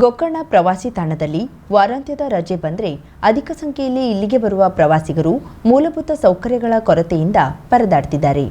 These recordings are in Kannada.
ಗೋಕರ್ಣ ಪ್ರವಾಸಿ ತಾಣದಲ್ಲಿ ವಾರಾಂತ್ಯದ ರಜೆ ಬಂದರೆ ಅಧಿಕ ಸಂಖ್ಯೆಯಲ್ಲಿ ಇಲ್ಲಿಗೆ ಬರುವ ಪ್ರವಾಸಿಗರು ಮೂಲಭೂತ ಸೌಕರ್ಯಗಳ ಕೊರತೆಯಿಂದ ಪರದಾಡ್ತಿದ್ದಾರೆ.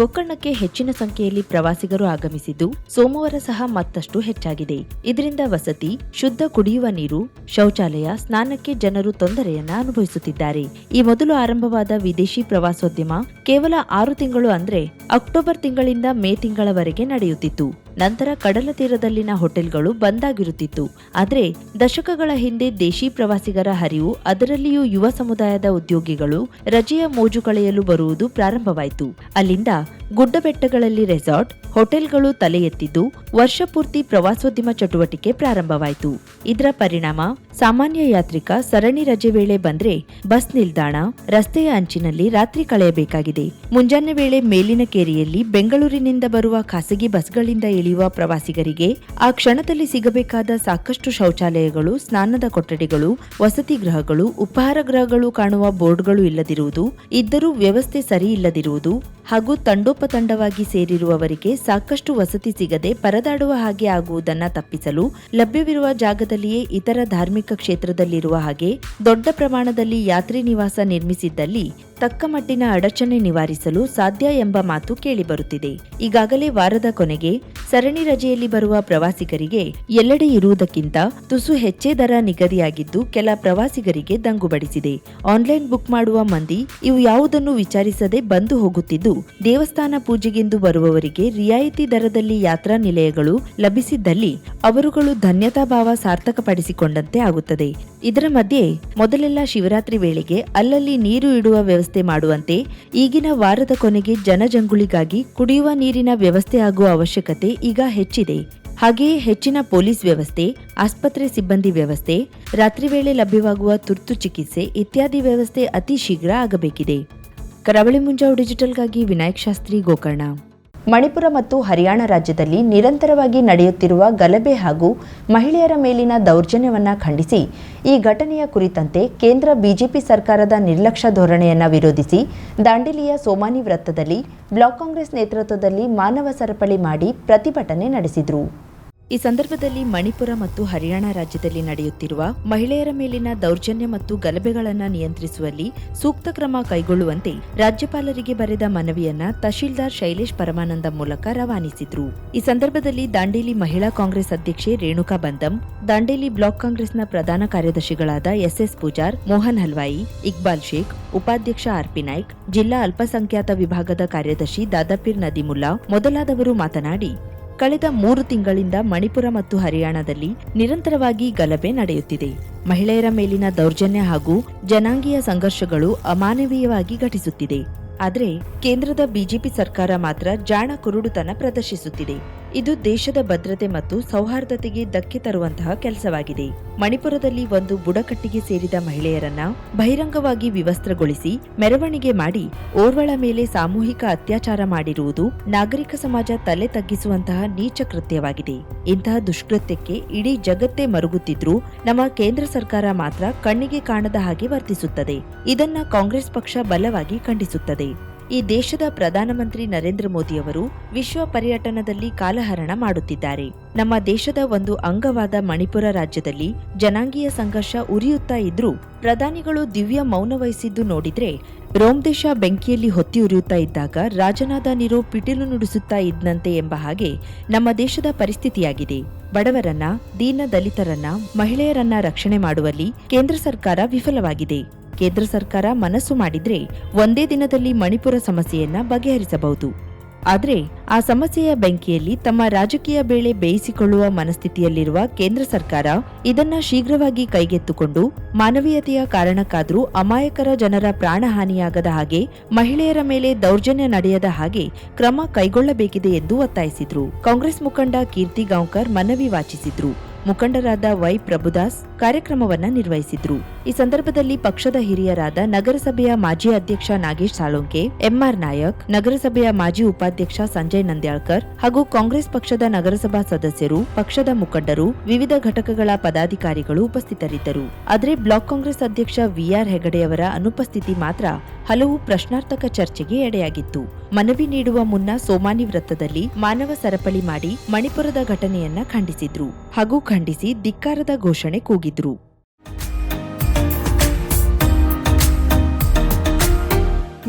ಗೋಕರ್ಣಕ್ಕೆ ಹೆಚ್ಚಿನ ಸಂಖ್ಯೆಯಲ್ಲಿ ಪ್ರವಾಸಿಗರು ಆಗಮಿಸಿದ್ದು, ಸೋಮವಾರ ಸಹ ಮತ್ತಷ್ಟು ಹೆಚ್ಚಾಗಿದೆ. ಇದರಿಂದ ವಸತಿ, ಶುದ್ಧ ಕುಡಿಯುವ ನೀರು, ಶೌಚಾಲಯ, ಸ್ನಾನಕ್ಕೆ ಜನರು ತೊಂದರೆಯನ್ನ ಅನುಭವಿಸುತ್ತಿದ್ದಾರೆ. ಈ ಮೊದಲು ಆರಂಭವಾದ ವಿದೇಶಿ ಪ್ರವಾಸೋದ್ಯಮ ಕೇವಲ ಆರು ತಿಂಗಳು ಅಂದ್ರೆ ಅಕ್ಟೋಬರ್ ತಿಂಗಳಿಂದ ಮೇ ತಿಂಗಳವರೆಗೆ ನಡೆಯುತ್ತಿತ್ತು. ನಂತರ ಕಡಲ ತೀರದಲ್ಲಿನ ಹೋಟೆಲ್ಗಳು ಬಂದಾಗಿರುತ್ತಿತ್ತು. ಆದರೆ ದಶಕಗಳ ಹಿಂದೆ ದೇಶಿ ಪ್ರವಾಸಿಗರ ಹರಿವು, ಅದರಲ್ಲಿಯೂ ಯುವ ಸಮುದಾಯದ ಉದ್ಯೋಗಿಗಳು ರಜೆಯ ಮೋಜು ಕಳೆಯಲು ಬರುವುದು ಪ್ರಾರಂಭವಾಯಿತು. ಅಲ್ಲಿಂದ ಗುಡ್ಡಬೆಟ್ಟಗಳಲ್ಲಿ ರೆಸಾರ್ಟ್, ಹೋಟೆಲ್ಗಳು ತಲೆ ಎತ್ತಿದ್ದು ವರ್ಷಪೂರ್ತಿ ಪ್ರವಾಸೋದ್ಯಮ ಚಟುವಟಿಕೆ ಪ್ರಾರಂಭವಾಯಿತು. ಇದರ ಪರಿಣಾಮ ಸಾಮಾನ್ಯ ಯಾತ್ರಿಕ ಸರಣಿ ರಜೆ ವೇಳೆ ಬಂದ್ರೆ ಬಸ್ ನಿಲ್ದಾಣ, ರಸ್ತೆಯ ಅಂಚಿನಲ್ಲಿ ರಾತ್ರಿ ಕಳೆಯಬೇಕಾಗಿದೆ. ಮುಂಜಾನೆ ವೇಳೆ ಮೇಲಿನ ಕೇರಿಯಲ್ಲಿ ಬೆಂಗಳೂರಿನಿಂದ ಬರುವ ಖಾಸಗಿ ಬಸ್ಗಳಿಂದ ಇಳಿಯುವ ಪ್ರವಾಸಿಗರಿಗೆ ಆ ಕ್ಷಣದಲ್ಲಿ ಸಿಗಬೇಕಾದ ಸಾಕಷ್ಟು ಶೌಚಾಲಯಗಳು, ಸ್ನಾನದ ಕೊಠಡಿಗಳು, ವಸತಿ ಗೃಹಗಳು, ಉಪಹಾರ ಗೃಹಗಳು ಕಾಣುವ ಬೋರ್ಡ್ಗಳು ಇಲ್ಲದಿರುವುದು, ಇದ್ದರೂ ವ್ಯವಸ್ಥೆ ಸರಿ ಇಲ್ಲದಿರುವುದು ಹಾಗೂ ತಂಡೋಪತಂಡವಾಗಿ ಸೇರಿರುವವರಿಗೆ ಸಾಕಷ್ಟು ವಸತಿ ಸಿಗದೆ ಪರದಾಡುವ ಹಾಗೆ ಆಗುವುದನ್ನು ತಪ್ಪಿಸಲು ಲಭ್ಯವಿರುವ ಜಾಗದಲ್ಲಿಯೇ ಇತರ ಧಾರ್ಮಿಕ ಕ್ಷೇತ್ರದಲ್ಲಿರುವ ಹಾಗೆ ದೊಡ್ಡ ಪ್ರಮಾಣದಲ್ಲಿ ಯಾತ್ರಿ ನಿವಾಸ ನಿರ್ಮಿಸಿದ್ದಲ್ಲಿ ತಕ್ಕ ಮಟ್ಟಿನ ಅಡಚಣೆ ನಿವಾರಿಸಲು ಸಾಧ್ಯ ಎಂಬ ಮಾತು ಕೇಳಿಬರುತ್ತಿದೆ. ಈಗಾಗಲೇ ವಾರದ ಕೊನೆಗೆ ಸರಣಿ ರಜೆಯಲ್ಲಿ ಬರುವ ಪ್ರವಾಸಿಗರಿಗೆ ಎಲ್ಲೆಡೆ ಇರುವುದಕ್ಕಿಂತ ತುಸು ಹೆಚ್ಚೇ ದರ ನಿಗದಿಯಾಗಿದ್ದು ಕೆಲ ಪ್ರವಾಸಿಗರಿಗೆ ದಂಗುಬಡಿಸಿದೆ. ಆನ್ಲೈನ್ ಬುಕ್ ಮಾಡುವ ಮಂದಿ ಇವು ಯಾವುದನ್ನು ವಿಚಾರಿಸದೆ ಬಂದು ಹೋಗುತ್ತಿದ್ದು ದೇವಸ್ಥಾನ ಪೂಜೆಗೆಂದು ಬರುವವರಿಗೆ ರಿಯಾಯಿತಿ ದರದಲ್ಲಿ ಯಾತ್ರಾ ನಿಲಯಗಳು ಲಭಿಸಿದ್ದಲ್ಲಿ ಅವರುಗಳು ಧನ್ಯತಾ ಭಾವ ಸಾರ್ಥಕಪಡಿಸಿಕೊಂಡಂತೆ ಆಗುತ್ತದೆ. ಇದರ ಮಧ್ಯೆ ಮೊದಲೆಲ್ಲ ಶಿವರಾತ್ರಿ ವೇಳೆಗೆ ಅಲ್ಲಲ್ಲಿ ನೀರು ಇಡುವ ವ್ಯವಸ್ಥೆ ಮಾಡುವಂತೆ ಈಗಿನ ವಾರದ ಕೊನೆಗೆ ಜನಜಂಗುಳಿಗಾಗಿ ಕುಡಿಯುವ ನೀರಿನ ವ್ಯವಸ್ಥೆ ಆಗುವ ಅವಶ್ಯಕತೆ ಈಗ ಹೆಚ್ಚಿದೆ. ಹಾಗೆಯೇ ಹೆಚ್ಚಿನ ಪೊಲೀಸ್ ವ್ಯವಸ್ಥೆ, ಆಸ್ಪತ್ರೆ ಸಿಬ್ಬಂದಿ ವ್ಯವಸ್ಥೆ, ರಾತ್ರಿ ವೇಳೆ ಲಭ್ಯವಾಗುವ ತುರ್ತು ಚಿಕಿತ್ಸೆ ಇತ್ಯಾದಿ ವ್ಯವಸ್ಥೆ ಅತಿ ಶೀಘ್ರ ಆಗಬೇಕಿದೆ. ಕರಾವಳಿ ಮುಂಜಾವು ಡಿಜಿಟಲ್ಗಾಗಿ ವಿನಾಯಕ್ ಶಾಸ್ತ್ರಿ ಗೋಕರ್ಣ. ಮಣಿಪುರ ಮತ್ತು ಹರಿಯಾಣ ರಾಜ್ಯದಲ್ಲಿ ನಿರಂತರವಾಗಿ ನಡೆಯುತ್ತಿರುವ ಗಲಭೆ ಹಾಗೂ ಮಹಿಳೆಯರ ಮೇಲಿನ ದೌರ್ಜನ್ಯವನ್ನು ಖಂಡಿಸಿ ಈ ಘಟನೆಯ ಕುರಿತಂತೆ ಕೇಂದ್ರ ಬಿಜೆಪಿ ಸರ್ಕಾರದ ನಿರ್ಲಕ್ಷ್ಯ ಧೋರಣೆಯನ್ನು ವಿರೋಧಿಸಿ ದಾಂಡಿಲಿಯ ಸೋಮಾನಿ ವೃತ್ತದಲ್ಲಿ ಬ್ಲಾಕ್ ಕಾಂಗ್ರೆಸ್ ನೇತೃತ್ವದಲ್ಲಿ ಮಾನವ ಸರಪಳಿ ಮಾಡಿ ಪ್ರತಿಭಟನೆ ನಡೆಸಿದ್ರು. ಈ ಸಂದರ್ಭದಲ್ಲಿ ಮಣಿಪುರ ಮತ್ತು ಹರಿಯಾಣ ರಾಜ್ಯದಲ್ಲಿ ನಡೆಯುತ್ತಿರುವ ಮಹಿಳೆಯರ ಮೇಲಿನ ದೌರ್ಜನ್ಯ ಮತ್ತು ಗಲಭೆಗಳನ್ನು ನಿಯಂತ್ರಿಸುವಲ್ಲಿ ಸೂಕ್ತ ಕ್ರಮ ಕೈಗೊಳ್ಳುವಂತೆ ರಾಜ್ಯಪಾಲರಿಗೆ ಬರೆದ ಮನವಿಯನ್ನ ತಹಶೀಲ್ದಾರ್ ಶೈಲೇಶ್ ಪರಮಾನಂದ ಮೂಲಕ ರವಾನಿಸಿದ್ರು. ಈ ಸಂದರ್ಭದಲ್ಲಿ ದಾಂಡೇಲಿ ಮಹಿಳಾ ಕಾಂಗ್ರೆಸ್ ಅಧ್ಯಕ್ಷೆ ರೇಣುಕಾ ಬಂದಂ, ದಾಂಡೇಲಿ ಬ್ಲಾಕ್ ಕಾಂಗ್ರೆಸ್ನ ಪ್ರಧಾನ ಕಾರ್ಯದರ್ಶಿಗಳಾದ ಎಸ್ಎಸ್ ಪೂಜಾರ್, ಮೋಹನ್ ಹಲ್ವಾಯಿ, ಇಕ್ಬಾಲ್ ಶೇಖ್, ಉಪಾಧ್ಯಕ್ಷ ಆರ್ಪಿ ನಾಯ್ಕ್, ಜಿಲ್ಲಾ ಅಲ್ಪಸಂಖ್ಯಾತ ವಿಭಾಗದ ಕಾರ್ಯದರ್ಶಿ ದಾದಾಪೀರ್ ನದಿಮುಲ್ಲಾ ಮೊದಲಾದವರು ಮಾತನಾಡಿ ಕಳೆದ ಮೂರು ತಿಂಗಳಿಂದ ಮಣಿಪುರ ಮತ್ತು ಹರಿಯಾಣದಲ್ಲಿ ನಿರಂತರವಾಗಿ ಗಲಭೆ ನಡೆಯುತ್ತಿದೆ. ಮಹಿಳೆಯರ ಮೇಲಿನ ದೌರ್ಜನ್ಯ ಹಾಗೂ ಜನಾಂಗೀಯ ಸಂಘರ್ಷಗಳು ಅಮಾನವೀಯವಾಗಿ ಘಟಿಸುತ್ತಿದೆ. ಆದರೆ ಕೇಂದ್ರದ ಬಿಜೆಪಿ ಸರ್ಕಾರ ಮಾತ್ರ ಜಾಣ ಕುರುಡುತನ ಪ್ರದರ್ಶಿಸುತ್ತಿದೆ. ಇದು ದೇಶದ ಭದ್ರತೆ ಮತ್ತು ಸೌಹಾರ್ದತೆಗೆ ಧಕ್ಕೆ ತರುವಂತಹ ಕೆಲಸವಾಗಿದೆ. ಮಣಿಪುರದಲ್ಲಿ ಒಂದು ಬುಡಕಟ್ಟಿಗೆ ಸೇರಿದ ಮಹಿಳೆಯರನ್ನ ಬಹಿರಂಗವಾಗಿ ವಿವಸ್ತ್ರಗೊಳಿಸಿ ಮೆರವಣಿಗೆ ಮಾಡಿ ಓರ್ವಳ ಮೇಲೆ ಸಾಮೂಹಿಕ ಅತ್ಯಾಚಾರ ಮಾಡಿರುವುದು ನಾಗರಿಕ ಸಮಾಜ ತಲೆ ತಗ್ಗಿಸುವಂತಹ ನೀಚ ಕೃತ್ಯವಾಗಿದೆ. ಇಂತಹ ದುಷ್ಕೃತ್ಯಕ್ಕೆ ಇಡೀ ಜಗತ್ತೇ ಮರುಗುತ್ತಿದ್ರೂ ನಮ್ಮ ಕೇಂದ್ರ ಸರ್ಕಾರ ಮಾತ್ರ ಕಣ್ಣಿಗೆ ಕಾಣದ ಹಾಗೆ ವರ್ತಿಸುತ್ತದೆ. ಇದನ್ನ ಕಾಂಗ್ರೆಸ್ ಪಕ್ಷ ಬಲವಾಗಿ ಖಂಡಿಸುತ್ತದೆ. ಈ ದೇಶದ ಪ್ರಧಾನಮಂತ್ರಿ ನರೇಂದ್ರ ಮೋದಿಯವರು ವಿಶ್ವ ಪರ್ಯಟನದಲ್ಲಿ ಕಾಲಹರಣ ಮಾಡುತ್ತಿದ್ದಾರೆ. ನಮ್ಮ ದೇಶದ ಒಂದು ಅಂಗವಾದ ಮಣಿಪುರ ರಾಜ್ಯದಲ್ಲಿ ಜನಾಂಗೀಯ ಸಂಘರ್ಷ ಉರಿಯುತ್ತಾ ಇದ್ರೂ ಪ್ರಧಾನಿಗಳು ದಿವ್ಯ ಮೌನ ವಹಿಸಿದ್ದು ನೋಡಿದ್ರೆ ರೋಮ್ ದೇಶ ಬೆಂಕಿಯಲ್ಲಿ ಹೊತ್ತಿ ಉರಿಯುತ್ತಾ ಇದ್ದಾಗ ರಾಜನಾದ ನಿರೋ ಪಿಟಿಲು ನುಡಿಸುತ್ತಾ ಇದ್ನಂತೆ ಎಂಬ ಹಾಗೆ ನಮ್ಮ ದೇಶದ ಪರಿಸ್ಥಿತಿಯಾಗಿದೆ. ಬಡವರನ್ನ, ದೀನ ದಲಿತರನ್ನ, ಮಹಿಳೆಯರನ್ನ ರಕ್ಷಣೆ ಮಾಡುವಲ್ಲಿ ಕೇಂದ್ರ ಸರ್ಕಾರ ವಿಫಲವಾಗಿದೆ. ಕೇಂದ್ರ ಸರ್ಕಾರ ಮನಸ್ಸು ಮಾಡಿದ್ರೆ ಒಂದೇ ದಿನದಲ್ಲಿ ಮಣಿಪುರ ಸಮಸ್ಯೆಯನ್ನ ಬಗೆಹರಿಸಬಹುದು. ಆದರೆ ಆ ಸಮಸ್ಯೆಯ ಬೆಂಕಿಯಲ್ಲಿ ತಮ್ಮ ರಾಜಕೀಯ ಬೇಳೆ ಬೇಯಿಸಿಕೊಳ್ಳುವ ಮನಸ್ಥಿತಿಯಲ್ಲಿರುವ ಕೇಂದ್ರ ಸರ್ಕಾರ ಇದನ್ನ ಶೀಘ್ರವಾಗಿ ಕೈಗೆತ್ತುಕೊಂಡು ಮಾನವೀಯತೆಯ ಕಾರಣಕ್ಕಾದರೂ ಅಮಾಯಕರ ಜನರ ಪ್ರಾಣಹಾನಿಯಾಗದ ಹಾಗೆ ಮಹಿಳೆಯರ ಮೇಲೆ ದೌರ್ಜನ್ಯ ನಡೆಯದ ಹಾಗೆ ಕ್ರಮ ಕೈಗೊಳ್ಳಬೇಕಿದೆ ಎಂದು ಒತ್ತಾಯಿಸಿದ್ರು. ಕಾಂಗ್ರೆಸ್ ಮುಖಂಡ ಕೀರ್ತಿ ಗಾಂವ್ಕರ್ ಮನವಿ ವಾಚಿಸಿದ್ರು. ಮುಖಂಡರಾದ ವೈ ಪ್ರಭುದಾಸ್ ಕಾರ್ಯಕ್ರಮವನ್ನ ನಿರ್ವಹಿಸಿದ್ರು. ಈ ಸಂದರ್ಭದಲ್ಲಿ ಪಕ್ಷದ ಹಿರಿಯರಾದ ನಗರಸಭೆಯ ಮಾಜಿ ಅಧ್ಯಕ್ಷ ನಾಗೇಶ್ ಸಾಳುಂಕೆ, ಎಂಆರ್ ನಾಯಕ್, ನಗರಸಭೆಯ ಮಾಜಿ ಉಪಾಧ್ಯಕ್ಷ ಸಂಜಯ್ ನಂದ್ಯಾಳ್ಕರ್ ಹಾಗೂ ಕಾಂಗ್ರೆಸ್ ಪಕ್ಷದ ನಗರಸಭಾ ಸದಸ್ಯರು, ಪಕ್ಷದ ಮುಖಂಡರು, ವಿವಿಧ ಘಟಕಗಳ ಪದಾಧಿಕಾರಿಗಳು ಉಪಸ್ಥಿತರಿದ್ದರು. ಆದರೆ ಬ್ಲಾಕ್ ಕಾಂಗ್ರೆಸ್ ಅಧ್ಯಕ್ಷ ವಿಆರ್ ಹೆಗಡೆಯವರ ಅನುಪಸ್ಥಿತಿ ಮಾತ್ರ ಹಲವು ಪ್ರಶ್ನಾರ್ಥಕ ಚರ್ಚೆಗೆ ಎಡೆಯಾಗಿತ್ತು. ಮನವಿ ನೀಡುವ ಮುನ್ನ ಸೋಮಾನಿ ವೃತ್ತದಲ್ಲಿ ಮಾನವ ಸರಪಳಿ ಮಾಡಿ ಮಣಿಪುರದ ಘಟನೆಯನ್ನ ಖಂಡಿಸಿದ್ರು ಹಾಗೂ ಖಂಡಿಸಿ ಧಿಕ್ಕಾರದ ಘೋಷಣೆ ಕೂಗಿದ್ರು.